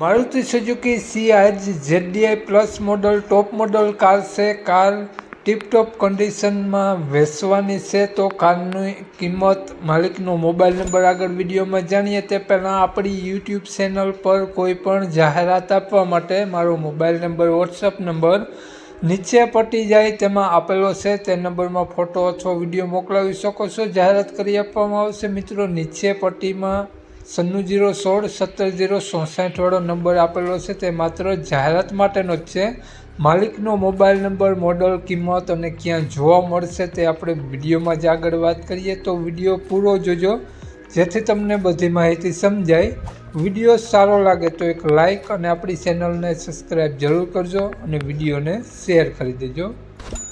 Maruti Suzuki Ciaz J D I plus model, top model car છે. Car tiptop કન્ડિશનમાં વેચવાની છે તો કારની કિંમત માલિકનો મોબાઈલ નંબર આગળ વિડીયોમાં જાણીએ તે પહેલાં આપણી યુટ્યુબ ચેનલ પર કોઈ પણ જાહેરાત આપવા માટે મારો મોબાઈલ નંબર, વોટ્સઅપ નંબર નીચે પટી જાય તેમાં આપેલો છે. તે નંબરમાં ફોટો અથવા વીડિયો મોકલાવી શકો છો. જાહેરાત કરી આપવામાં આવશે. મિત્રો, નીચે પટ્ટીમાં સન્નું જીરો સોળ સત્તર જીરો ચોસાઠવાળો નંબર આપેલો છે તે માત્ર જાહેરાત માટેનો જ છે માલિકનો મોબાઈલ નંબર મોડલ કિંમત અને ક્યાં જોવા મળશે તે આપણે વિડીયોમાં જ આગળ વાત કરીએ તો વીડિયો પૂરો જોજો જેથી તમને બધી માહિતી સમજાય વીડિયો સારો લાગે તો એક લાઈક અને આપણી ચેનલને સબસ્ક્રાઈબ જરૂર કરજો અને વિડીયોને શેર કરી દેજો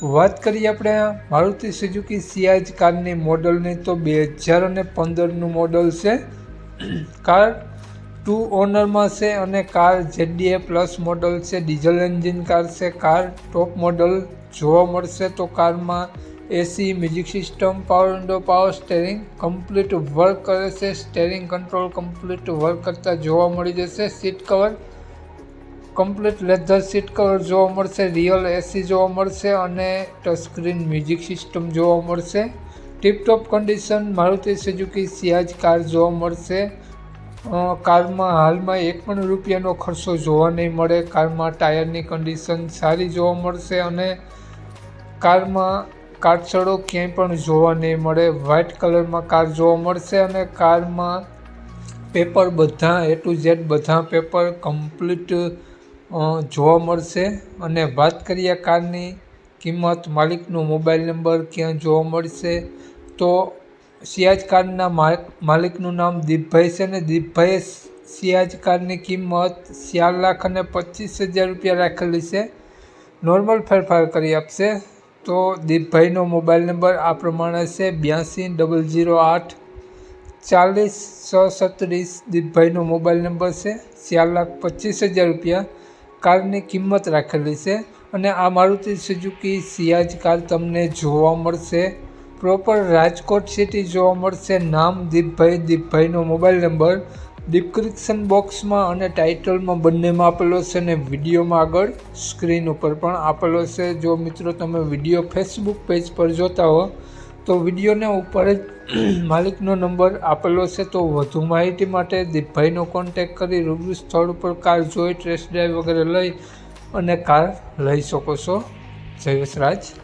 વાત કરીએ આપણે મારુતિ સુઝુકી સિયાજ કારની મોડલની તો બે હજાર અને પંદરનું મોડલ છે કાર ટુ ઓનરમાં છે અને car J D A plus model છે, ડીઝલ એન્જિન કાર છે, કાર ટોપ મોડલ જોવા મળશે તો કારમાં AC music system power window power steering complete work કરે છે. સ્ટેરિંગ કંટ્રોલ કમ્પ્લીટ વર્ક કરતા જોવા મળી જશે. Seat cover complete leather seat cover જોવા મળશે. રિયલ એસી જોવા મળશે અને ટચસ્ક્રીન મ્યુઝિક સિસ્ટમ જોવા મળશે. Tiptop condition Maruti Suzuki Ciaz car જોવા મળશે. કારમાં હાલમાં એક પણ રૂપિયાનો ખર્ચો જોવા નહીં મળે. કારમાં ટાયરની કન્ડિશન સારી જોવા મળશે અને કારમાં કાટછડો ક્યાંય પણ જોવા નહીં મળે. વ્હાઇટ કલરમાં કાર જોવા મળશે અને કારમાં પેપર બધા એ ટુ ઝેડ બધા પેપર કમ્પ્લીટ જોવા મળશે. અને વાત કરીએ કારની કિંમત, માલિકનો મોબાઈલ નંબર ક્યાં જોવા મળશે. તો સિયાજ કારના માલિકનું નામ દીપભાઈ છે ને દીપભાઈએ સિયાજ કારની કિંમત ચાર લાખ અને પચીસ હજાર રૂપિયા રાખેલી છે. નોર્મલ ફેરફાર કરી આપશે. તો દીપભાઈનો મોબાઈલ નંબર આ પ્રમાણે છે બ્યાસી, ડબલ જીરો આઠ, ચાલીસ, છ, સત્રીસ. દીપભાઈનો મોબાઈલ નંબર છે ચાર લાખ પચીસ હજાર રૂપિયા. કારની કિંમત રાખેલી છે. અને આ મારુતિ સુઝુકી સિયાજ કાર તમને જોવા મળશે. પ્રોપર રાજકોટ સિટી જોવા મળશે. નામ દીપભાઈ. દીપભાઈનો મોબાઈલ નંબર ડિસ્ક્રિપ્શન બોક્સમાં અને ટાઇટલમાં બંનેમાં આપેલો છે અને વિડીયોમાં આગળ સ્ક્રીન ઉપર પણ આપેલો છે. જો મિત્રો તમે વીડિયો ફેસબુક પેજ પર જોતા હો, તો વિડીયોને ઉપર જ માલિકનો નંબર આપેલો છે. તો વધુ માહિતી માટે દીપભાઈનો કોન્ટેક કરી રૂબરૂ સ્થળ ઉપર કાર જોઈ ટેસ્ટ ડ્રાઈવ વગેરે લઈ અને કાર લઈ શકો છો. જય વસરાજ.